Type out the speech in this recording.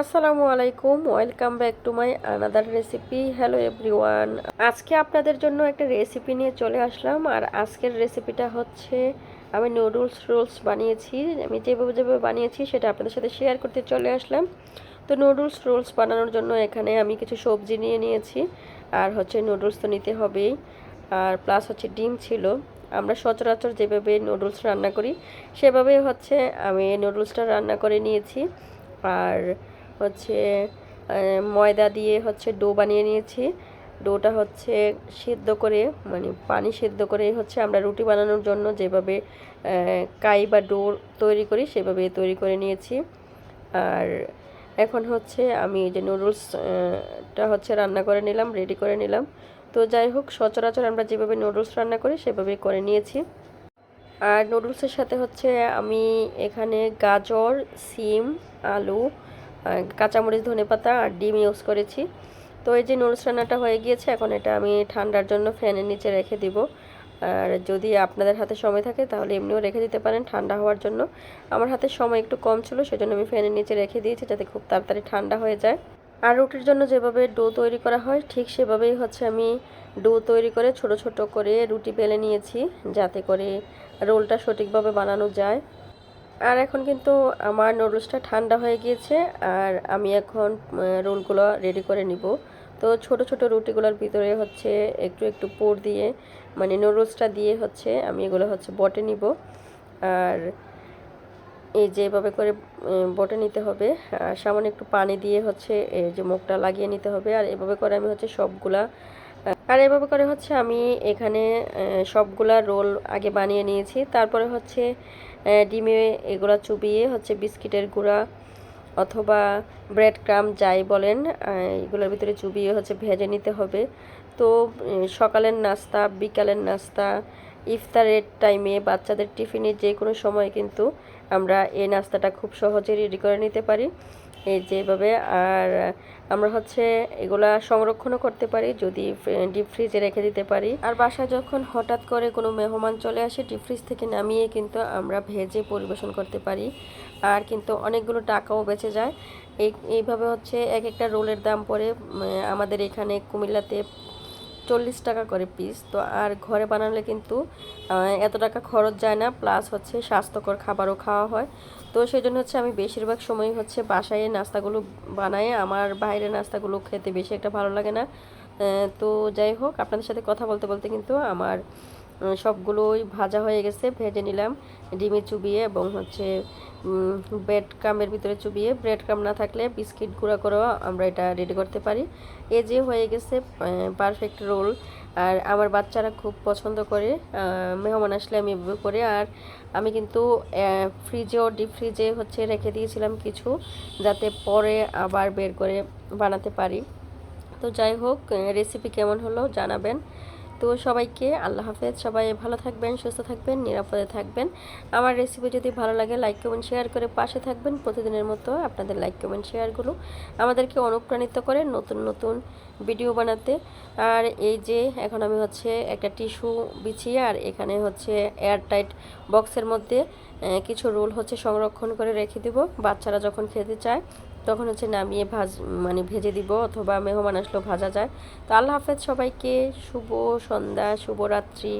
আসসালামু আলাইকুম, welcome back to my another recipe. Hello everyone, আজকে আপনাদের জন্য একটা রেসিপি নিয়ে চলে আসলাম, আর আজকের রেসিপিটা হচ্ছে আমি নুডলস রোলস বানিয়েছি। আমি যেভাবে যেভাবে বানিয়েছি সেটা আপনাদের সাথে শেয়ার করতে চলে আসলাম। তো নুডলস রোলস বানানোর জন্য এখানে আমি কিছু সবজি নিয়ে নিয়েছি, আর হচ্ছে নুডলস তো নিতে হবেই, আর প্লাস হচ্ছে ডিম ছিল। আমরা সচরাচর যেভাবে নুডলস রান্না করি সেভাবেই হচ্ছে আমি নুডলসটা রান্না করে নিয়েছি, আর হচ্ছে ময়দা দিয়ে হচ্ছে ডো বানিয়ে নিয়েছি। ডোটা হচ্ছে সিদ্ধ করে মানে পানি সিদ্ধ করে হচ্ছে আমরা রুটি বানানোর জন্য যেভাবে কাই বা ডো তৈরি করি সেভাবে তৈরি করে নিয়েছি। আর এখন হচ্ছে আমি যে নুডলসটা হচ্ছে রান্না করে নিলাম রেডি করে নিলাম। তো যাই হোক, সচরাচর আমরা যেভাবে নুডলস রান্না করি সেভাবেই করে নিয়েছি। আর নুডলসের সাথে হচ্ছে আমি এখানে গাজর, সিম, আলু কাঁচামরিচ ধনে পাতা আর ডিম ইউজ করেছি। তো এই যে নুডলস রান্নাটা হয়ে গিয়েছে, এখন এটা আমি ঠান্ডার জন্য ফ্যানের নিচে রেখে দিব। আর যদি আপনাদের হাতে সময় থাকে, তাহলে এমনিও রেখে দিতে পারেন ঠান্ডা হওয়ার জন্য। আমার হাতে সময় একটু কম ছিল, সেজন্য আমি ফ্যানের নিচে রেখে দিয়েছি, যাতে খুব তাড়াতাড়ি ঠান্ডা হয়ে যায়। আর রুটির জন্য যেভাবে ডো তৈরি করা হয়, ঠিক সেভাবেই হচ্ছে আমি ডো তৈরি করে ছোট ছোট করে রুটি বেলে নিয়েছি, যাতে করে রোলটা সঠিকভাবে বানানো যায়। আর এখন কিন্তু আমার নুডলসটা ঠান্ডা হয়ে গিয়েছে, আর আমি এখন রোলগুলো রেডি করে নিব। তো ছোট ছোট রুটিগুলোর ভিতরে হচ্ছে একটু একটু পোর দিয়ে মানে নুডলসটা দিয়ে হচ্ছে আমি এগুলো হচ্ছে বটে নিব। আর এই যে এভাবে করে বটে নিতে হবে, আর সামান্য একটু পানি দিয়ে হচ্ছে এই যে মুখটা লাগিয়ে নিতে হবে, আর এভাবে করে আমি হচ্ছে সবগুলা আর এভাবে করে হচ্ছে আমি এখানে সবগুলা রোল আগে বানিয়ে নিয়েছি। তারপরে হচ্ছে ডিমে এগুলো চুবিয়ে হচ্ছে বিস্কিটের গুঁড়া অথবা ব্রেড ক্রাম যাই বলেন এগুলোর ভিতরে চুবিয়ে হচ্ছে ভেজে নিতে হবে। তো সকালের নাস্তা, বিকালের নাস্তা, ইফতারের টাইমে বাচ্চাদের টিফিনে যে কোনো সময় কিন্তু আমরা এই নাস্তাটা খুব সহজে রেডি করে নিতে পারি। এই যেভাবে আর আমরা হচ্ছে এগুলা সংরক্ষণও করতে পারি, যদি ডিপ ফ্রিজে রেখে দিতে পারি। আর বাসায় যখন হঠাৎ করে কোনো মেহমান চলে আসে ডিপ ফ্রিজ থেকে নামিয়ে কিন্তু আমরা ভেজে পরিবেশন করতে পারি। আর কিন্তু অনেকগুলো টাকাও বেঁচে যায়। এই, এইভাবে হচ্ছে এক একটা রোলের দাম পড়ে আমাদের এখানে কুমিল্লাতে চল্লিশ টাকা করে পিস তো আর ঘরে বানালে কিন্তু এত টাকা খরচ যায় না। প্লাস হচ্ছে স্বাস্থ্যকর খাবারও খাওয়া হয়। তো সেই জন্য হচ্ছে আমি বেশিরভাগ সময় হচ্ছে বাসায় নাস্তাগুলো বানাই। আমার বাইরের নাস্তাগুলো খেতে বেশি একটা ভালো লাগে না। তো যাই হোক, আপনাদের সাথে কথা বলতে বলতে কিন্তু আমার সবগুলোই ভাজা হয়ে গেছে। ভেজে নিলাম, ডিমে চুবিয়ে এবং হচ্ছে ব্রেড ক্রামের ভিতরে চুবিয়ে ব্রেড ক্রাম না থাকলে বিস্কিট গুঁড়া করেও আমরা এটা রেডি করতে পারি। এ যে হয়ে গেছে পারফেক্ট রোল আর আমার বাচ্চারা খুব পছন্দ করে মেহমান আসলে আমি এভাবে করে। আর আমি কিন্তু ফ্রিজেও ডিপ ফ্রিজে হচ্ছে রেখে দিয়েছিলাম কিছু, যাতে পরে আবার বের করে বানাতে পারি। তো যাই হোক রেসিপি কেমন হলো জানাবেন। তো সবাইকে আল্লাহ হাফেজ। সবাই ভালো থাকবেন, সুস্থ থাকবেন, নিরাপদে থাকবেন। আমার রেসিপি যদি ভালো লাগে লাইক কমেন্ট শেয়ার করে পাশে থাকবেন। প্রতিদিনের মতো আপনাদের লাইক কমেন্ট শেয়ারগুলো আমাদেরকে অনুপ্রাণিত করে নতুন নতুন ভিডিও বানাতে। আর এই যে এখন আমি হচ্ছে একটা টিস্যু বিছিয়ে আর এখানে হচ্ছে এয়ারটাইট বক্সের মধ্যে কিছু রোল হচ্ছে সংরক্ষণ করে রেখে দিব। বাচ্চারা যখন খেতে চায় তখন হচ্ছে নামিয়ে ভাজ মানে ভেজে দিব অথবা মেহমান আসলেও ভাজা যায়। তো আল্লাহ হাফেজ সবাইকে শুভ সন্ধ্যা শুভরাত্রি